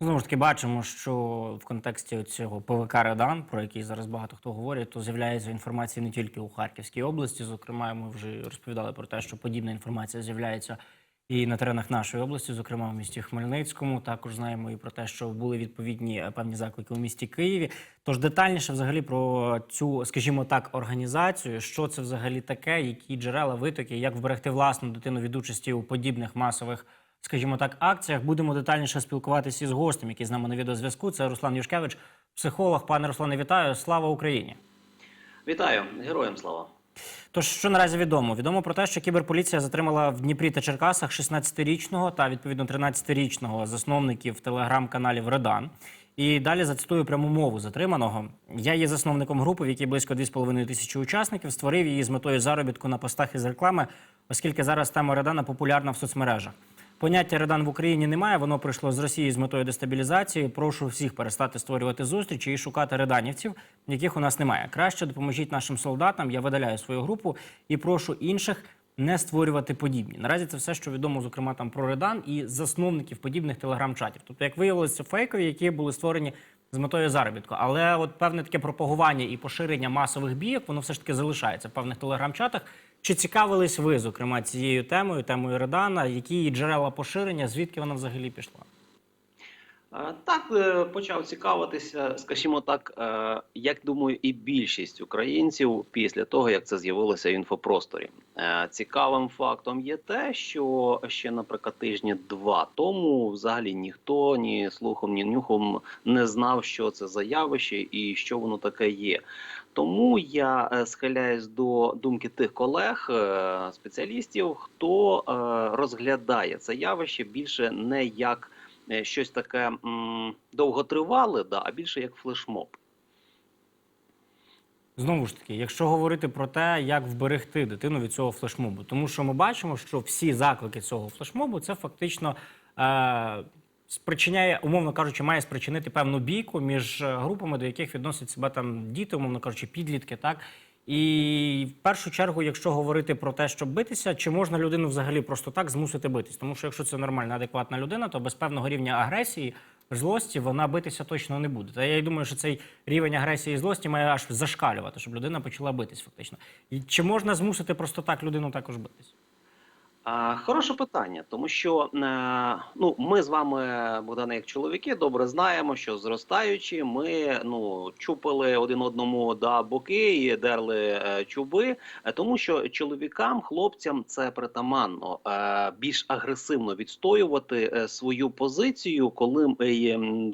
Знову ж таки, бачимо, що в контексті цього ПВК Редан, про який зараз багато хто говорить, то з'являється інформація не тільки у Харківській області. Зокрема, ми вже розповідали про те, що подібна інформація з'являється і на теренах нашої області, зокрема в місті Хмельницькому. Також знаємо і про те, що були відповідні е, певні заклики у місті Києві. Тож детальніше взагалі про цю, скажімо так, організацію, що це взагалі таке, які джерела витоки, як вберегти власну дитину від участі у подібних масових скажімо так, акціях. Будемо детальніше спілкуватися із гостем, який з нами на відеозв'язку. Це Руслан Юшкевич, психолог. Пане Руслане, вітаю. Слава Україні! Вітаю, героям слава. Тож, що наразі відомо? Відомо про те, що кіберполіція затримала в Дніпрі та Черкасах 16-річного та відповідно 13-річного засновників телеграм-каналів Редан. І далі зацитую пряму мову затриманого. Я є засновником групи, в якій близько 2,5 тисячі учасників. Створив її з метою заробітку на постах із реклами, оскільки зараз тема Редана популярна в соцмережах. Поняття Редан в Україні немає. Воно прийшло з Росії з метою дестабілізації. Прошу всіх перестати створювати зустрічі і шукати реданівців, яких у нас немає. Краще допоможіть нашим солдатам. Я видаляю свою групу і прошу інших не створювати подібні. Наразі це все, що відомо, зокрема там про Редан і засновників подібних телеграм-чатів. Тобто, як виявилося, фейкові, які були створені з метою заробітку. Але от певне таке пропагування і поширення масових бійок, воно все ж таки залишається в певних телеграм-чатах. Чи цікавились ви, зокрема, цією темою, темою Редана? Які джерела поширення, звідки вона взагалі пішла? Е, Так, е, почав цікавитися, скажімо так, е, як думаю, і більшість українців після того, як це з'явилося в інфопросторі. Цікавим фактом є те, що ще, наприклад, тижні два тому взагалі ніхто ні слухом, ні нюхом не знав, що це за явище і що воно таке є. Тому я е, схиляюсь до думки тих колег, е, спеціалістів, хто е, розглядає це явище більше не як щось таке довготривале, да, а більше як флешмоб. Знову ж таки, якщо говорити про те, як вберегти дитину від цього флешмобу, тому що ми бачимо, що всі заклики цього флешмобу це фактично спричиняє, умовно кажучи, має спричинити певну бійку між е, групами, до яких відносять себе там діти, умовно кажучи, підлітки, так. І в першу чергу, якщо говорити про те, щоб битися, чи можна людину взагалі просто так змусити битись? Тому що якщо це нормальна, адекватна людина, то без певного рівня агресії, злості вона битися точно не буде. Та я й думаю, що цей рівень агресії і злості має аж зашкалювати, щоб людина почала битись фактично. І чи можна змусити просто так людину також битись? Хороше питання, тому що е, ну, ми з вами, Богдане, як чоловіки, добре знаємо, що зростаючи, ми ну, чупили один одному да, боки і дерли е, чуби, е, тому що чоловікам, хлопцям це притаманно більш агресивно відстоювати свою позицію, коли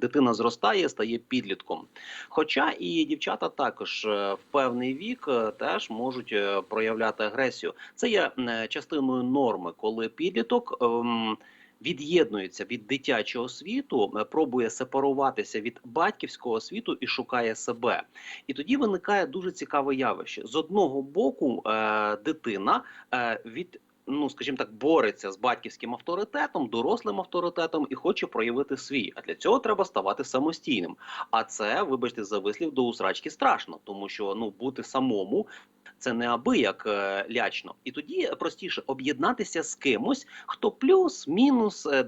дитина зростає, стає підлітком. Хоча і дівчата також в певний вік теж можуть проявляти агресію. Це є частиною норми, коли підліток. ем, Від'єднується від дитячого світу, пробує сепаруватися від батьківського світу і шукає себе. І тоді виникає дуже цікаве явище. З одного боку, е, дитина е, від ну, скажімо так, бореться з батьківським авторитетом, дорослим авторитетом і хоче проявити свій. А для цього треба ставати самостійним. А це, вибачте, за вислів до усрачки страшно, тому що ну бути самому. Це неабияк е, лячно, і тоді простіше об'єднатися з кимось, хто плюс-мінус е,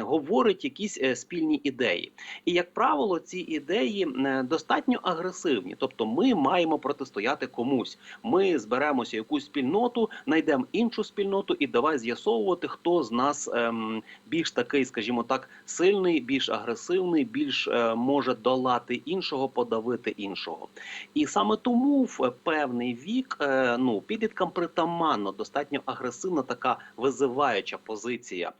говорить якісь е, спільні ідеї. І як правило, ці ідеї достатньо агресивні. Тобто, ми маємо протистояти комусь. Ми зберемося якусь спільноту, знайдемо іншу спільноту, і давай з'ясовувати, хто з нас ем, більш такий, скажімо так, сильний, більш агресивний, більш е, може долати іншого, подавити іншого. І саме тому в певний вік е, ну підліткам притаманно достатньо агресивна така визиваюча позиція.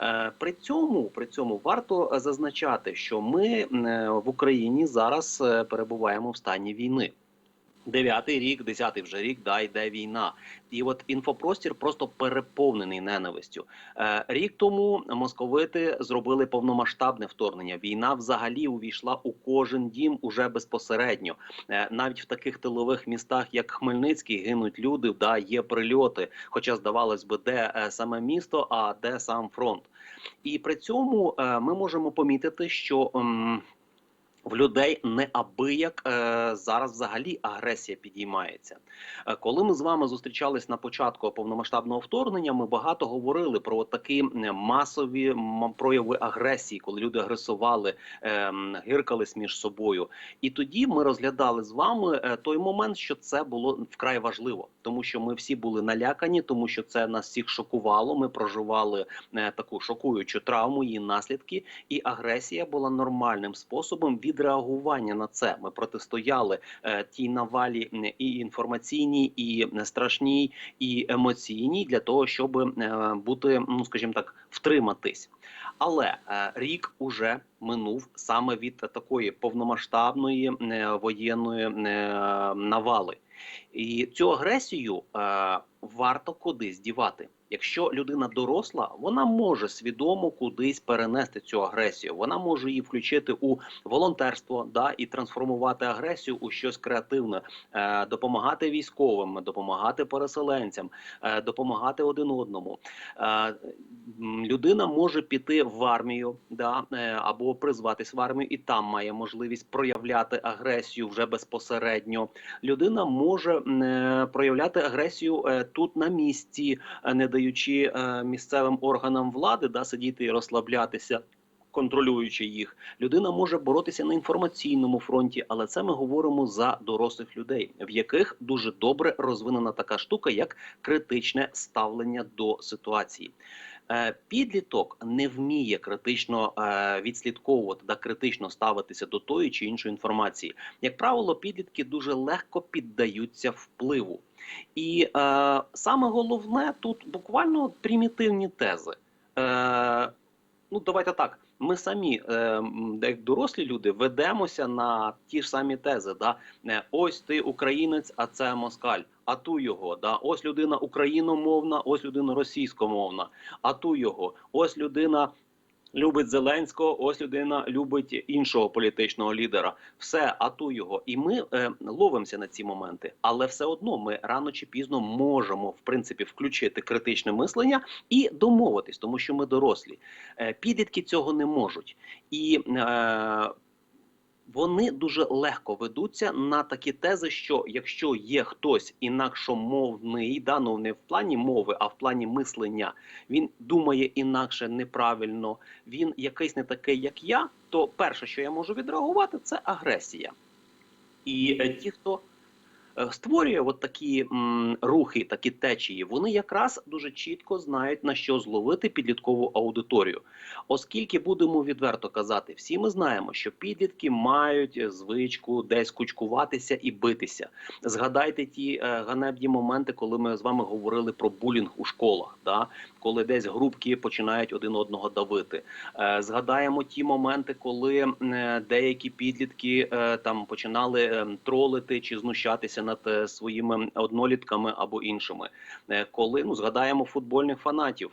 Е, При цьому при цьому варто е, зазначати, що ми в Україні зараз перебуваємо в стані війни. Дев'ятий рік, десятий вже рік, да, йде війна, і от інфопростір просто переповнений ненавистю. Е, рік тому московити зробили повномасштабне вторгнення. Війна взагалі увійшла у кожен дім уже безпосередньо. Е, навіть в таких тилових містах, як Хмельницький, гинуть люди, да, є прильоти. Хоча здавалось би, де е, саме місто, а де сам фронт. І при цьому ми можемо помітити, що. В людей неабияк е, зараз взагалі агресія підіймається. Е, коли ми з вами зустрічались на початку повномасштабного вторгнення, ми багато говорили про такі масові прояви агресії, коли люди агресували, е, гиркались між собою. І тоді ми розглядали з вами е, той момент, що це було вкрай важливо, тому що ми всі були налякані, тому що це нас всіх шокувало. Ми проживали е, таку шокуючу травму, її наслідки, і агресія була нормальним способом відреагування на це. Ми протистояли е, тій навалі і інформаційній, і страшній, і емоційній для того, щоб е, бути, ну скажімо так, втриматись. Але е, рік уже минув саме від такої повномасштабної воєнної навали. І цю агресію е, варто кудись дівати. Якщо людина доросла, вона може свідомо кудись перенести цю агресію. Вона може її включити у волонтерство, да і трансформувати агресію у щось креативне, е, допомагати військовим, допомагати переселенцям, е, допомагати один одному. Е, людина може піти в армію, да е, або призватись в армію, і там має можливість проявляти агресію вже безпосередньо. Людина може проявляти агресію е, тут на місці, е, не даючи е, місцевим органам влади да сидіти і розслаблятися. Контролюючи їх, людина може боротися на інформаційному фронті, але це ми говоримо за дорослих людей, в яких дуже добре розвинена така штука, як критичне ставлення до ситуації. Е, Підліток не вміє критично е, відслідковувати та критично ставитися до тої чи іншої інформації. Як правило, підлітки дуже легко піддаються впливу. І е, саме головне тут буквально примітивні тези. Е, ну, давайте так. Ми самі, е, як дорослі люди, ведемося на ті ж самі тези. Да? Е, Ось ти українець, а це москаль. А ту його, да, ось людина україномовна, ось людина російськомовна, а ту його, ось людина любить Зеленського, ось людина любить іншого політичного лідера. Все, а ту його. І ми е, ловимося на ці моменти, але все одно ми рано чи пізно можемо в принципі включити критичне мислення і домовитись, тому що ми дорослі. Е, підлітки цього не можуть і. Е, вони дуже легко ведуться на такі тези, що якщо є хтось інакшомовний, да, ну не в плані мови, а в плані мислення, він думає інакше неправильно, він якийсь не такий, як я, то перше, що я можу відреагувати, це агресія. І е, ті, хто створює от такі м, рухи, такі течії, вони якраз дуже чітко знають на що зловити підліткову аудиторію. Оскільки будемо відверто казати, всі ми знаємо, що підлітки мають е, звичку десь кучкуватися і битися. Згадайте ті е, ганебні моменти, коли ми з вами говорили про булінг у школах, да? коли десь групки починають один одного давити. Е, згадаємо ті моменти, коли е, деякі підлітки е, там починали е, тролити чи знущатися над своїми однолітками або іншими. Е, коли ну згадаємо футбольних фанатів.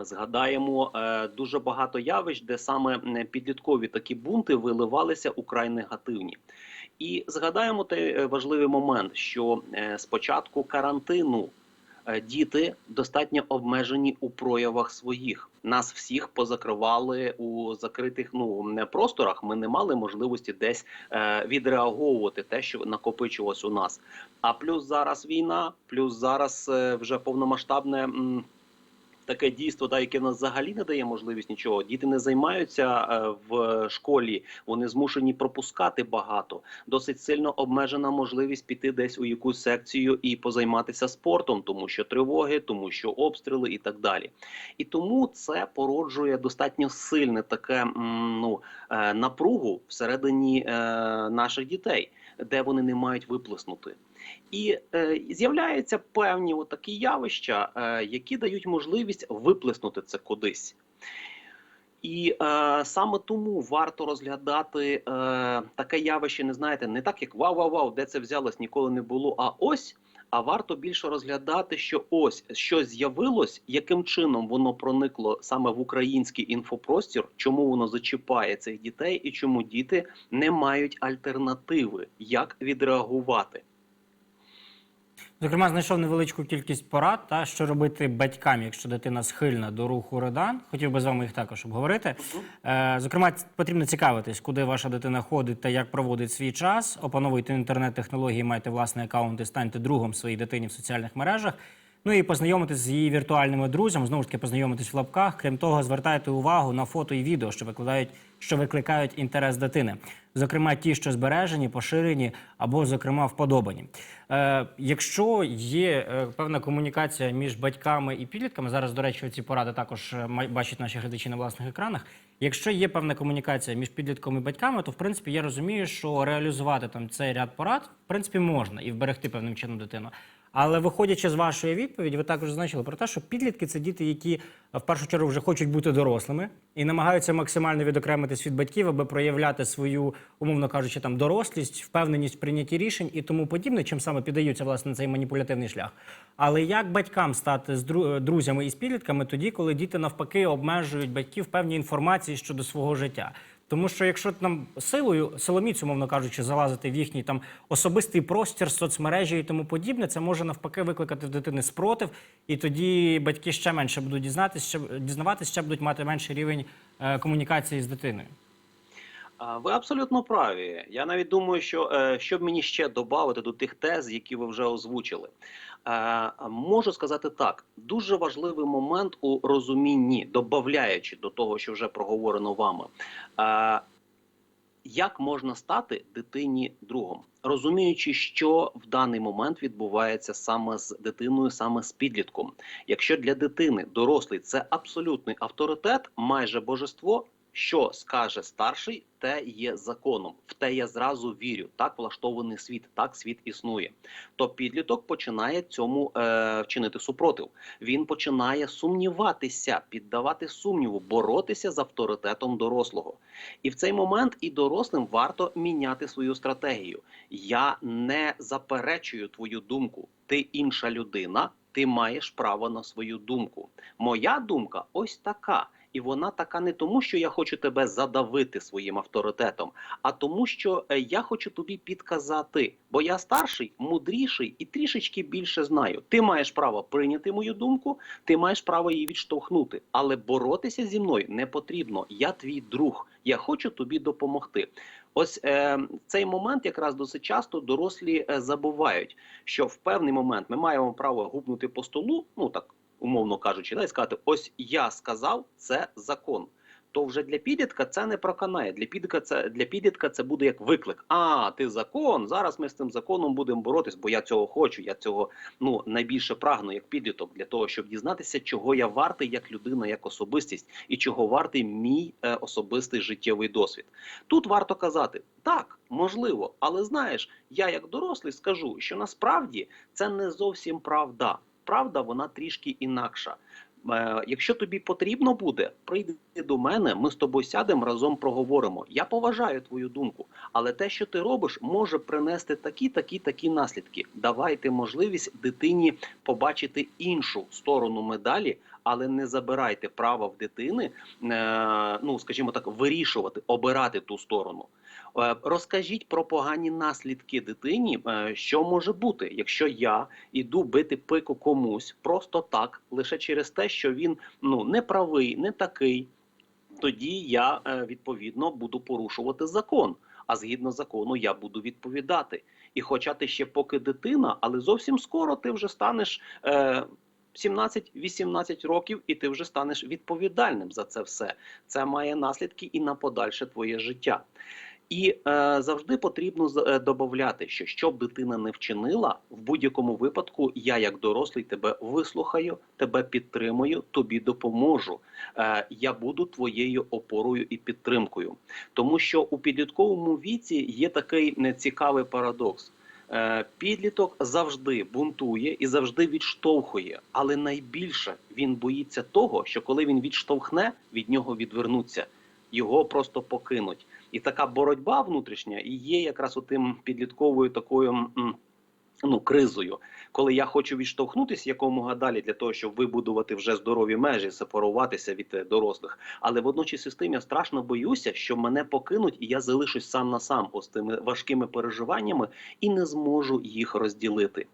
Згадаємо е, дуже багато явищ, де саме е, підліткові такі бунти виливалися украй негативні. І згадаємо той важливий момент, що спочатку карантину діти достатньо обмежені у проявах своїх. Нас всіх позакривали у закритих ну просторах. Ми не мали можливості десь е, відреаговувати те, що накопичилось у нас. А плюс зараз війна, плюс зараз е, вже повномасштабне. м, Таке дійство, да, яке нас взагалі не дає можливість нічого. Діти не займаються е, в школі, вони змушені пропускати багато. Досить сильно обмежена можливість піти десь у якусь секцію і позайматися спортом, тому що тривоги, тому що обстріли і так далі. І тому це породжує достатньо сильне таке ну, е, напругу всередині е, наших дітей, де вони не мають виплеснути. І е, з'являються певні от такі явища, е, які дають можливість виплеснути це кудись. І е, саме тому варто розглядати е, таке явище, не знаєте, не так як вау-вау-вау, де це взялось, ніколи не було. А ось, а варто більше розглядати, що ось що з'явилось, яким чином воно проникло саме в український інфопростір, чому воно зачіпає цих дітей, і чому діти не мають альтернативи, як відреагувати. Зокрема, знайшов невеличку кількість порад, та що робити батькам, якщо дитина схильна до руху Редан. Хотів би з вами їх також обговорити. Е, зокрема, потрібно цікавитись, куди ваша дитина ходить та як проводить свій час. Опановуйте інтернет-технології, майте власний аккаунт і станьте другом своїй дитині в соціальних мережах. Ну і познайомитись з її віртуальними друзями, знову ж таки, познайомитись в лапках. Крім того, звертайте увагу на фото і відео, що викладають, що викликають інтерес дитини. Зокрема, ті, що збережені, поширені або, зокрема, вподобані. Е, якщо є е, певна комунікація між батьками і підлітками, зараз, до речі, ці поради також е, бачать наші глядачі на власних екранах. Якщо є певна комунікація між підлітком і батьками, то в принципі я розумію, що реалізувати там цей ряд порад в принципі можна і вберегти певним чином дитину. Але виходячи з вашої відповіді, ви також зазначили про те, що підлітки це діти, які е, в першу чергу вже хочуть бути дорослими і намагаються максимально відокремитись від батьків, аби проявляти свою, умовно кажучи, там дорослість, впевненість в прийнятті рішень і тому подібне, чим саме піддаються власне на цей маніпулятивний шлях. Але як батькам стати з друзями і з підлітками тоді, коли діти навпаки обмежують батьків певні інформації щодо свого життя? Тому що якщо нам силою, силоміць, умовно кажучи, залазити в їхній там особистий простір, соцмережі і тому подібне, це може навпаки викликати в дитини спротив, і тоді батьки ще менше будуть дізнатися, ще дізнаватися, ще будуть мати менший рівень е, комунікації з дитиною. Ви абсолютно праві. Я навіть думаю, що е, щоб мені ще додати до тих тез, які ви вже озвучили. Е, Можу сказати так: дуже важливий момент у розумінні, додаючи до того, що вже проговорено вами. Е, Як можна стати дитині другом, розуміючи, що в даний момент відбувається саме з дитиною, саме з підлітком. Якщо для дитини дорослий це абсолютний авторитет, майже божество, що скаже старший, те є законом. В те я зразу вірю. Так влаштований світ, так світ існує. То підліток починає цьому е, вчинити супротив. Він починає сумніватися, піддавати сумніву, боротися з авторитетом дорослого. І в цей момент і дорослим варто міняти свою стратегію. Я не заперечую твою думку. Ти інша людина, ти маєш право на свою думку. Моя думка ось така. І вона така не тому, що я хочу тебе задавити своїм авторитетом, а тому, що е, я хочу тобі підказати. Бо я старший, мудріший і трішечки більше знаю. Ти маєш право прийняти мою думку, ти маєш право її відштовхнути. Але боротися зі мною не потрібно. Я твій друг. Я хочу тобі допомогти. Ось е, цей момент якраз досить часто дорослі е, забувають, що в певний момент ми маємо право гупнути по столу, ну так умовно кажучи, да, і сказати: ось я сказав, це закон. То вже для підлітка це не проканає. Для підлітка це для підлітка це буде як виклик. А ти закон. Зараз ми з цим законом будемо боротись, бо я цього хочу. Я цього ну найбільше прагну як підліток для того, щоб дізнатися, чого я вартий як людина, як особистість, і чого вартий мій е, особистий життєвий досвід. Тут варто казати так, можливо, але знаєш, я як дорослий скажу, що насправді це не зовсім правда. Правда, вона трішки інакша. Е, Якщо тобі потрібно буде, прийди до мене, ми з тобою сядемо разом проговоримо. Я поважаю твою думку, але те, що ти робиш, може принести такі, такі, такі наслідки. Давайте можливість дитині побачити іншу сторону медалі, але не забирайте права в дитини, е, ну скажімо так, вирішувати, обирати ту сторону. Е, Розкажіть про погані наслідки дитині, е, що може бути, якщо я іду бити пику комусь просто так, лише через те, що він ну не правий, не такий. Тоді я е, відповідно буду порушувати закон. А згідно закону я буду відповідати. І хоча ти ще поки дитина, але зовсім скоро ти вже станеш е, 17-18 років, і ти вже станеш відповідальним за це все. Це має наслідки і на подальше твоє життя. І е, завжди потрібно е, додати, що щоб дитина не вчинила, в будь-якому випадку я, як дорослий, тебе вислухаю, тебе підтримую, тобі допоможу. Е, я буду твоєю опорою і підтримкою. Тому що у підлітковому віці є такий нецікавий парадокс. Е, Підліток завжди бунтує і завжди відштовхує, але найбільше він боїться того, що коли він відштовхне, від нього відвернуться, його просто покинуть. І така боротьба внутрішня і є якраз тим підлітковою такою ну, кризою, коли я хочу відштовхнутися якомога далі для того, щоб вибудувати вже здорові межі, сепаруватися від е, дорослих. Але водночас із тим я страшно боюся, що мене покинуть, і я залишусь сам на сам ось тими важкими переживаннями і не зможу їх розділити.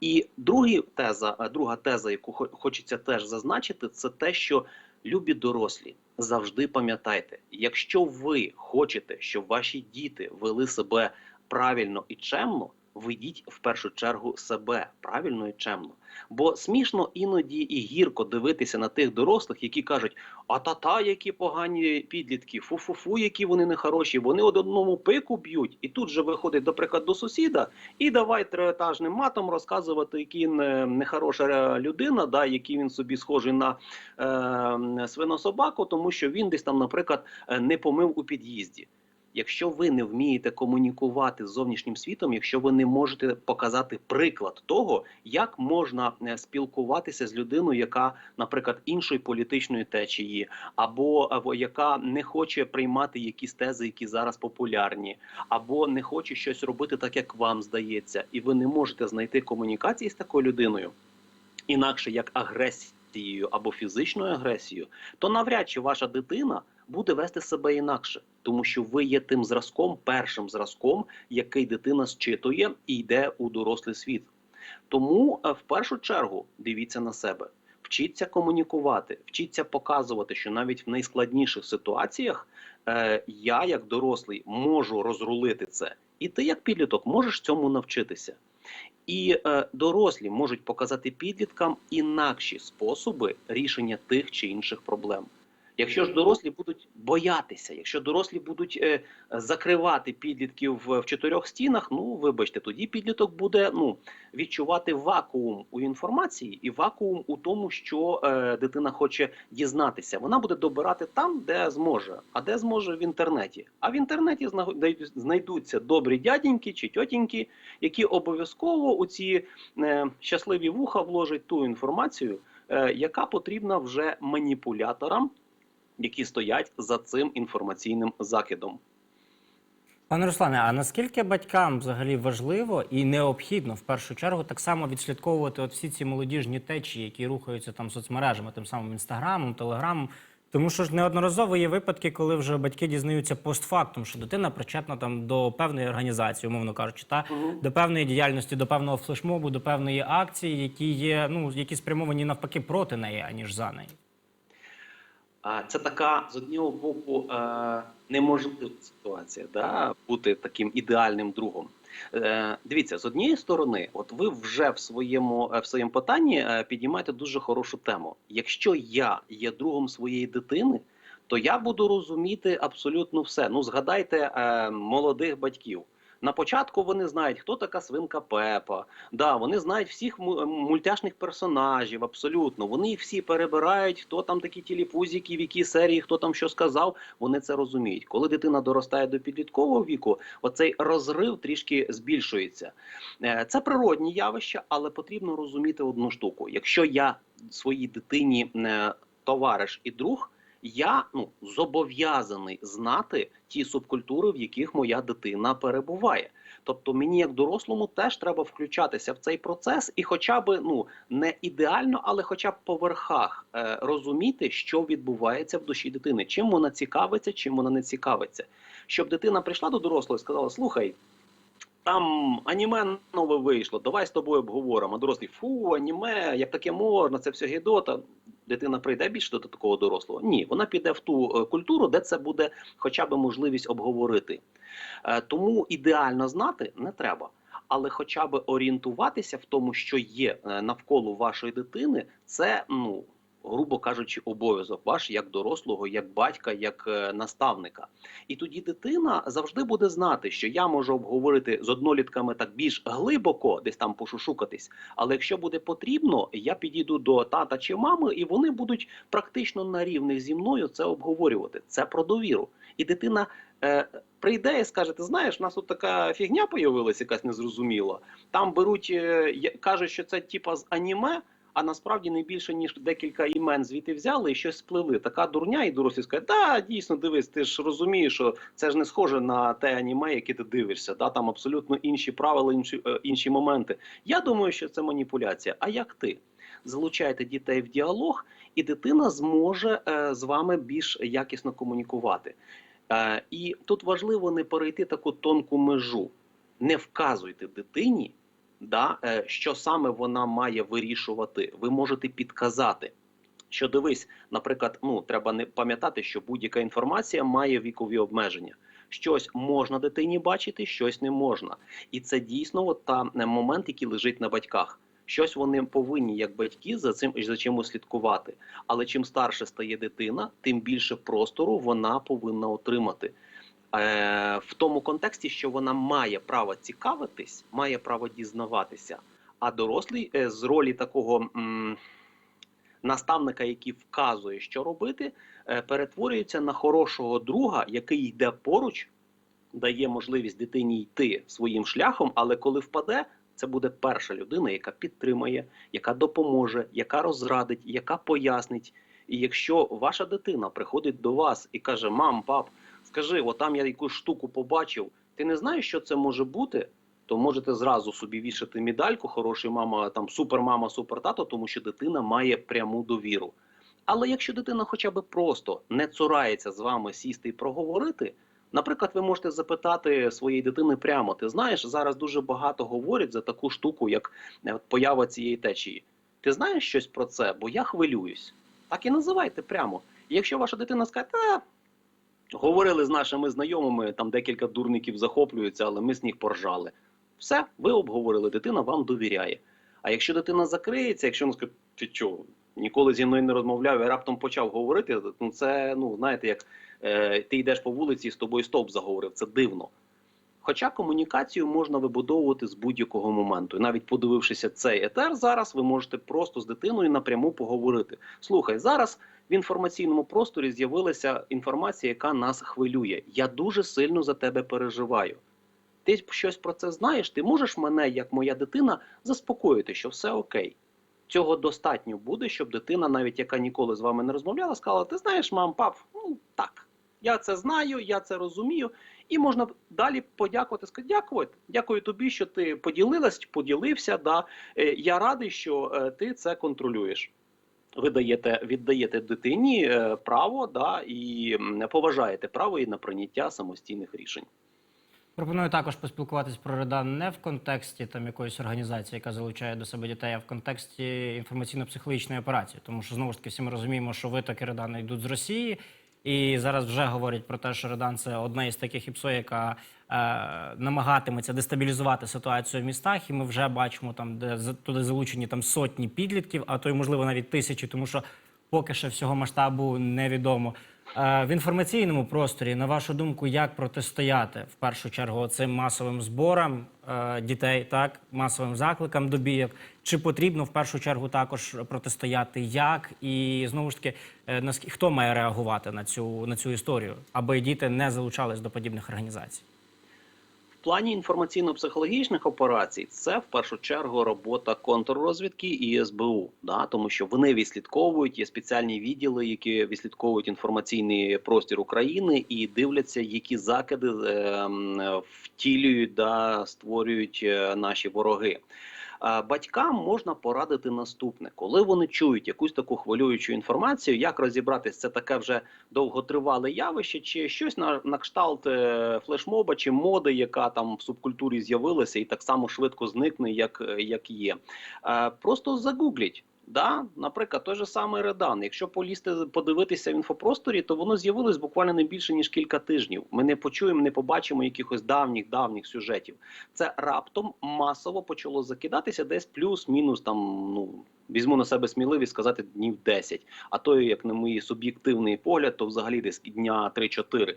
І другі теза, е, друга теза, яку хо- хочеться теж зазначити, це те, що любі дорослі, завжди пам'ятайте, якщо ви хочете, щоб ваші діти вели себе правильно і чемно, ведіть в першу чергу себе правильно і чемно. Бо смішно іноді і гірко дивитися на тих дорослих, які кажуть: а та-та, які погані підлітки, фу-фу-фу, які вони нехороші, вони од одному пику б'ють, і тут же виходить, наприклад, до сусіда, і давай триетажним матом розказувати, який нехороша людина, да, який він собі схожий на е, свинособаку, тому що він десь там, наприклад, е, не помив у під'їзді. Якщо ви не вмієте комунікувати з зовнішнім світом, якщо ви не можете показати приклад того, як можна е, спілкуватися з людиною, яка, наприклад, іншої політичної течії, або, або яка не хоче приймати якісь тези, які зараз популярні, або не хоче щось робити так, як вам здається, і ви не можете знайти комунікації з такою людиною, інакше як агресією або фізичною агресією, то навряд чи ваша дитина буде вести себе інакше, тому що ви є тим зразком, першим зразком, який дитина зчитує і йде у дорослий світ. Тому е, в першу чергу дивіться на себе, вчіться комунікувати, вчіться показувати, що навіть в найскладніших ситуаціях е, я, як дорослий, можу розрулити це, і ти, як підліток, можеш цьому навчитися. І е, дорослі можуть показати підліткам інакші способи рішення тих чи інших проблем. Якщо ж дорослі будуть боятися, якщо дорослі будуть е, закривати підлітків в, чотирьох стінах, ну вибачте, тоді підліток буде ну відчувати вакуум у інформації і вакуум у тому, що е, дитина хоче дізнатися. Вона буде добирати там, де зможе, а де зможе в інтернеті. А в інтернеті знайдуть- знайдуться добрі дяденьки чи тьотіньки, які обов'язково у ці е, щасливі вуха вложать ту інформацію, е, яка потрібна вже маніпуляторам, які стоять за цим інформаційним закидом. Пане Руслане, а наскільки батькам взагалі важливо і необхідно в першу чергу так само відслідковувати от всі ці молодіжні течії, які рухаються там соцмережами, тим самим інстаграмом, телеграмом? Тому що ж неодноразово є випадки, коли вже батьки дізнаються постфактум, що дитина причетна там до певної організації, умовно кажучи, та до певної діяльності, до певного флешмобу, до певної акції, які є, ну які спрямовані навпаки проти неї, аніж за неї. Це така з одного боку е, неможлива ситуація, да, бути таким ідеальним другом. Е, дивіться, з однієї сторони, от ви вже в своєму е, в своєму питанні е, підіймаєте дуже хорошу тему. Якщо я є другом своєї дитини, то я буду розуміти абсолютно все. Ну, згадайте молодих батьків. На початку вони знають, хто така свинка Пепа. Да, вони знають всіх мультяшних персонажів, абсолютно. Вони їх всі перебирають, хто там такі тіліпузики, в якій серії, хто там що сказав. Вони це розуміють. Коли дитина доростає до підліткового віку, оцей розрив трішки збільшується. Е, Це природні явища, але потрібно розуміти одну штуку: якщо я своїй дитині е, товариш і друг. Я ну зобов'язаний знати ті субкультури, в яких моя дитина перебуває. Тобто мені, як дорослому, теж треба включатися в цей процес, і, хоча б ну не ідеально, але хоча б по верхах е, розуміти, що відбувається в душі дитини, чим вона цікавиться, чим вона не цікавиться. Щоб дитина прийшла до дорослого і сказала: слухай. Там аніме нове вийшло, давай з тобою обговоримо. А дорослий, фу, аніме, як таке можна, це все гідота. Дитина прийде більше до такого дорослого? Ні, вона піде в ту е, культуру, де це буде хоча б можливість обговорити. Е, Тому ідеально знати не треба. Але хоча б орієнтуватися в тому, що є е, навколо вашої дитини, це ну. Грубо кажучи, обов'язок ваш як дорослого, як батька, як е, наставника. І тоді дитина завжди буде знати, що я можу обговорити з однолітками так більш глибоко, десь там пошушукатись. Але якщо буде потрібно, я підійду до тата чи мами, і вони будуть практично на рівних зі мною це обговорювати. Це про довіру. І дитина е, прийде і скаже: ти знаєш, у нас тут така фігня появилася, якась незрозуміла. Там беруть, е, кажуть, що це типа з аніме. А насправді не більше ніж декілька імен звідти взяли і щось сплели. Така дурня, і дорослі скажуть, да, дійсно, дивись, ти ж розумієш, що це ж не схоже на те аніме, яке ти дивишся. Да, там абсолютно інші правила, інші, е, інші моменти. Я думаю, що це маніпуляція. А як ти? Залучайте дітей в діалог, і дитина зможе е, з вами більш якісно комунікувати. Е, і тут важливо не перейти таку тонку межу. Не вказуйте дитині, да, е, що саме вона має вирішувати. Ви можете підказати. Що дивись, наприклад, ну треба не пам'ятати, що будь-яка інформація має вікові обмеження. Щось можна дитині бачити, щось не можна. І це дійсно от та е, момент, який лежить на батьках. Щось вони повинні, як батьки, за цим за чимось слідкувати. Але чим старше стає дитина, тим більше простору вона повинна отримати. Е, в тому контексті, що вона має право цікавитись, має право дізнаватися. А дорослий е, з ролі такого м, наставника, який вказує, що робити, е, перетворюється на хорошого друга, який йде поруч, дає можливість дитині йти своїм шляхом, але коли впаде, це буде перша людина, яка підтримає, яка допоможе, яка розрадить, яка пояснить. І якщо ваша дитина приходить до вас і каже: Мам, пап, скажи, от там я якусь штуку побачив, ти не знаєш, що це може бути? То можете зразу собі вішати медальку, хороший мама, там супермама, супертато, тому що дитина має пряму довіру. Але якщо дитина хоча б просто не цурається з вами сісти і проговорити, наприклад, ви можете запитати своєї дитини прямо: ти знаєш, зараз дуже багато говорять за таку штуку, як е, поява цієї течії. Ти знаєш щось про це? Бо я хвилююсь. Так і називайте прямо. І якщо ваша дитина скаже, та говорили з нашими знайомими, там декілька дурників захоплюються, але ми з них поржали. Все, ви обговорили, дитина вам довіряє. А якщо дитина закриється, якщо вона скаже, ти чого, ніколи зі мною не розмовляв, я раптом почав говорити, ну це, ну, знаєте, як е, ти йдеш по вулиці і з тобою стоп заговорив, це дивно. Хоча комунікацію можна вибудовувати з будь-якого моменту. І навіть подивившися цей етер, зараз ви можете просто з дитиною напряму поговорити. Слухай, зараз в інформаційному просторі з'явилася інформація, яка нас хвилює. Я дуже сильно за тебе переживаю. Ти щось про це знаєш? Ти можеш мене, як моя дитина, заспокоїти, що все окей. Цього достатньо буде, щоб дитина, навіть яка ніколи з вами не розмовляла, сказала: Ти знаєш, мам, пап, ну так, я це знаю, я це розумію. І можна далі подякувати, сказати, дякую, дякую тобі, що ти поділилась, поділився. Да. Е, Я радий, що е, ти це контролюєш. Ви даєте, віддаєте дитині е, право да, і поважаєте право і на прийняття самостійних рішень. Пропоную також поспілкуватись про Редан не в контексті там якоїсь організації, яка залучає до себе дітей, а в контексті інформаційно-психологічної операції. Тому що знову ж таки всі ми розуміємо, що витоки Редана йдуть з Росії, і зараз вже говорять про те, що Редан це одна із таких ІПСО, яка е, намагатиметься дестабілізувати ситуацію в містах. І ми вже бачимо там, де туди залучені там сотні підлітків, а то й можливо навіть тисячі, тому що поки що всього масштабу невідомо. Е, В інформаційному просторі, на вашу думку, як протистояти в першу чергу цим масовим зборам е, дітей, так масовим закликам до бійок? Чи потрібно в першу чергу також протистояти як? І знову ж таки, е, хто має реагувати на цю на цю історію, аби діти не залучались до подібних організацій? Плані інформаційно-психологічних операцій це в першу чергу робота контррозвідки і СБУ, да, тому що вони відслідковують є спеціальні відділи, які відслідковують інформаційний простір України і дивляться, які закиди е, втілюють да, створюють е, наші вороги. А Батькам можна порадити наступне, коли вони чують якусь таку хвилюючу інформацію, як розібратись, це таке вже довготривале явище, чи щось на, на кшталт е, флешмоба чи моди, яка там в субкультурі з'явилася і так само швидко зникне, як, е, як є. Е, просто загугліть. Да, наприклад, той же самий Редан. Якщо полізти подивитися в інфопросторі, то воно з'явилось буквально не більше ніж кілька тижнів. Ми не почуємо, не побачимо якихось давніх давніх сюжетів. Це раптом масово почало закидатися десь плюс-мінус там. Ну візьму на себе сміливість сказати днів 10. А то, як на мій суб'єктивний погляд, то взагалі десь дня 3-4.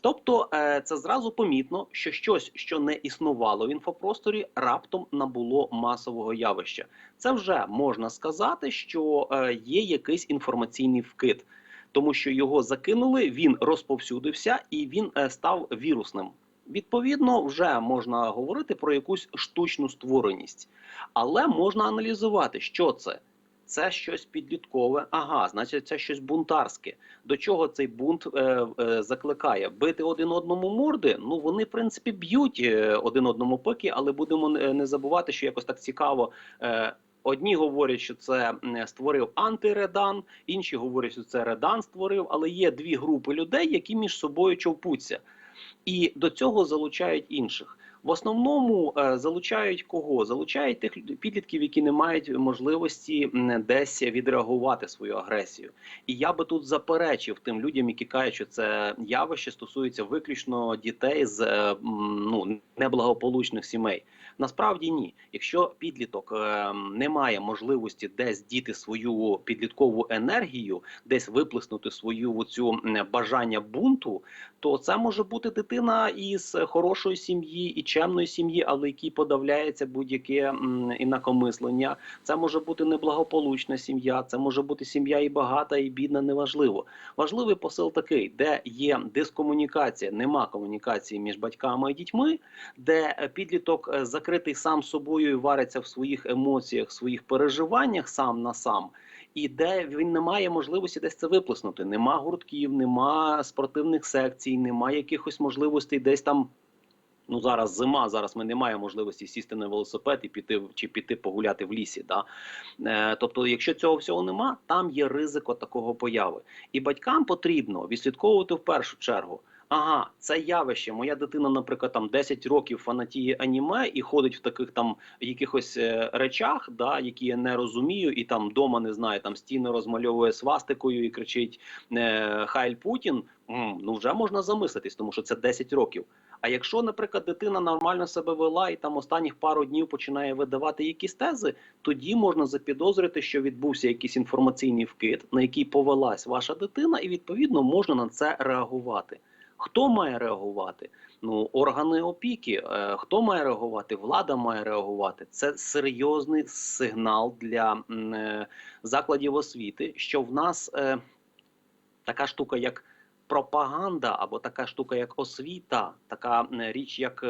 Тобто, е, це зразу помітно, що щось, що не існувало в інфопросторі, раптом набуло масового явища. Це вже можна сказати, що е, є якийсь інформаційний вкид, тому що його закинули, він розповсюдився і він е, став вірусним. Відповідно, вже можна говорити про якусь штучну створеність, але можна аналізувати, що це. це щось підліткове. Ага, значить, це щось бунтарське. До чого цей бунт е, е, закликає? Бити один одному морди. Ну вони в принципі б'ють е, один одному пики, але будемо не забувати, що якось так цікаво. Е, Одні говорять, що це створив антиредан, інші говорять, що це редан створив. Але є дві групи людей, які між собою човпуться, і до цього залучають інших. В основному е, залучають кого? Залучають тих підлітків, які не мають можливості десь відреагувати свою агресію. І я би тут заперечив тим людям, які кажуть, що це явище стосується виключно дітей з е, ну неблагополучних сімей. Насправді ні. Якщо підліток е, не має можливості десь діти свою підліткову енергію, десь виплеснути свою оцю бажання бунту, то це може бути дитина із хорошої сім'ї і чемної сім'ї, але який подавляється будь-яке інакомислення. Це може бути неблагополучна сім'я, це може бути сім'я і багата, і бідна, неважливо. Важливий посил такий, де є дискомунікація, нема комунікації між батьками і дітьми, де підліток е, закритий сам собою і вариться в своїх емоціях, своїх переживаннях сам на сам. І де він не має можливості десь це виплеснути. Нема гуртків, нема спортивних секцій, нема якихось можливостей десь там. Ну зараз зима, зараз ми не маємо можливості сісти на велосипед і піти чи піти погуляти в лісі. Да? Е, тобто, якщо цього всього нема, там є ризико такого появи. І батькам потрібно відслідковувати в першу чергу. Ага, це явище. Моя дитина, наприклад, там 10 років фанатіє аніме і ходить в таких там якихось е, речах, да, які я не розумію, і там дома не знаю, там стіни розмальовує свастикою і кричить е, Хайль Путін. Ну вже можна замислитись, тому що це 10 років. А якщо, наприклад, дитина нормально себе вела і там останніх пару днів починає видавати якісь тези, тоді можна запідозрити, що відбувся якийсь інформаційний вкид, на який повелась ваша дитина, і відповідно можна на це реагувати. Хто має реагувати? Ну, органи опіки. Е, хто має реагувати? Влада має реагувати. Це серйозний сигнал для е, закладів освіти, що в нас е, така штука, як пропаганда, або така штука, як освіта, така річ, як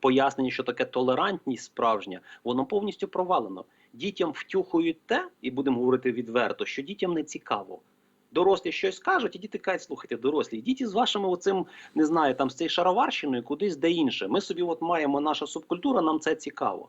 пояснення, що таке толерантність справжня, воно повністю провалено. Дітям втюхують те, і будемо говорити відверто, що дітям не цікаво. Дорослі щось кажуть, і діти кажуть, слухайте, дорослі, йдіть із вашими оцим, не знаю, там з цією шароварщиною кудись де інше. Ми собі от маємо наша субкультура, нам це цікаво.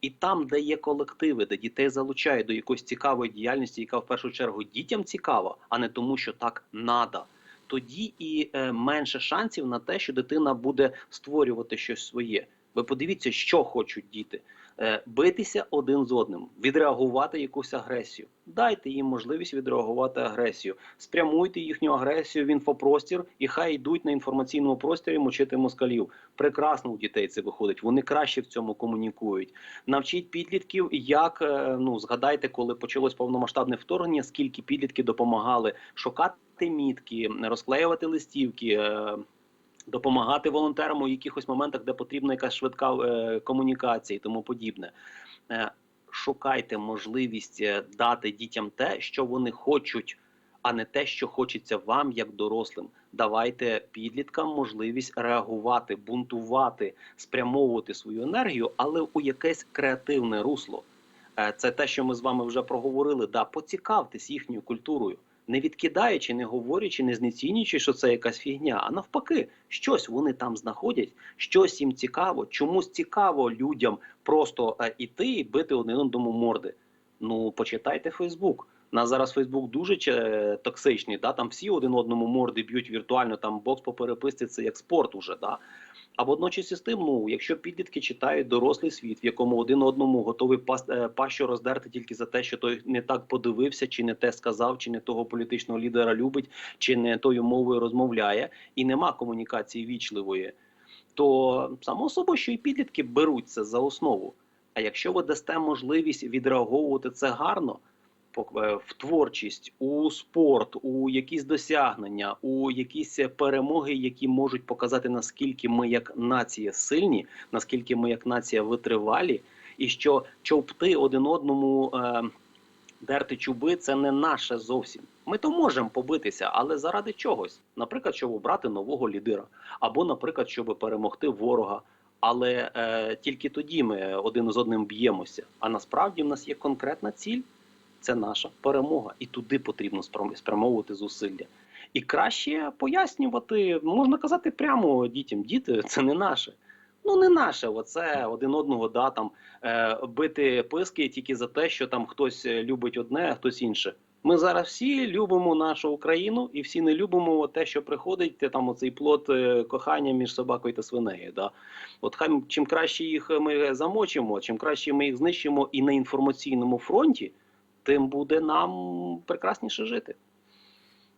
І там, де є колективи, де дітей залучають до якоїсь цікавої діяльності, яка в першу чергу дітям цікава, а не тому, що так надо. Тоді і е, менше шансів на те, що дитина буде створювати щось своє. Ви подивіться, що хочуть діти. Е, битися один з одним, відреагувати якусь агресію. Дайте їм можливість відреагувати агресію, спрямуйте їхню агресію в інфопростір, і хай йдуть на інформаційному просторі мочити москалів. Прекрасно у дітей це виходить. Вони краще в цьому комунікують. Навчіть підлітків, як е, ну згадайте, коли почалось повномасштабне вторгнення, скільки підлітки допомагали шукати мітки, розклеювати листівки. Допомагати волонтерам у якихось моментах, де потрібна якась швидка е, комунікація і тому подібне. Е, шукайте можливість е, дати дітям те, що вони хочуть, а не те, що хочеться вам, як дорослим. Давайте підліткам можливість реагувати, бунтувати, спрямовувати свою енергію, але у якесь креативне русло. Це те, що ми з вами вже проговорили. Да, поцікавтесь їхньою культурою, не відкидаючи, не говорячи, не знецінюючи, що це якась фігня. А навпаки, щось вони там знаходять, щось їм цікаво, чомусь цікаво людям просто е, іти і бити один одному морди. Ну, почитайте Фейсбук. У нас зараз Фейсбук дуже токсичний, да? там всі один одному морди б'ють віртуально, там бокс по переписці це як спорт уже. Да? А водночас із тим, ну, якщо підлітки читають дорослий світ, в якому один одному готовий пас, е, пащу роздерти тільки за те, що той не так подивився, чи не те сказав, чи не того політичного лідера любить, чи не тою мовою розмовляє, і нема комунікації вічливої, то само собою, що і підлітки беруть це за основу. А якщо ви дасте можливість відреаговувати це гарно, в творчість, у спорт, у якісь досягнення, у якісь перемоги, які можуть показати наскільки ми як нація сильні, наскільки ми як нація витривалі, і що човпти один одному. Е, Дерти чуби це не наше зовсім. Ми то можемо побитися, але заради чогось. Наприклад, щоб обрати нового лідера, або, наприклад, щоб перемогти ворога, Але е, тільки тоді ми один з одним б'ємося. А насправді в нас є конкретна ціль це наша перемога, і туди потрібно спрям- спрямовувати зусилля. І краще пояснювати, можна казати прямо дітям: діти, це не наше. Ну, не наше, оце один одного да, там, е, бити писки тільки за те, що там хтось любить одне, а хтось інше. Ми зараз всі любимо нашу Україну і всі не любимо те, що приходить, там оцей плод е, кохання між собакою та свинею. Да? От хай чим краще їх ми замочимо, чим краще ми їх знищимо і на інформаційному фронті, тим буде нам прекрасніше жити.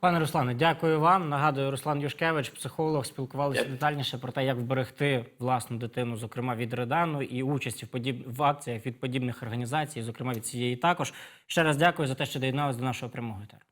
Пане Руслане, дякую вам. Нагадую, Руслан Юшкевич, психолог, спілкувалися Дякую. детальніше про те, як вберегти власну дитину, зокрема від Редану, і участі в подіб... в акціях від подібних організацій, зокрема від цієї також. Ще раз дякую за те, що доєдналися до нашого прямого етеру.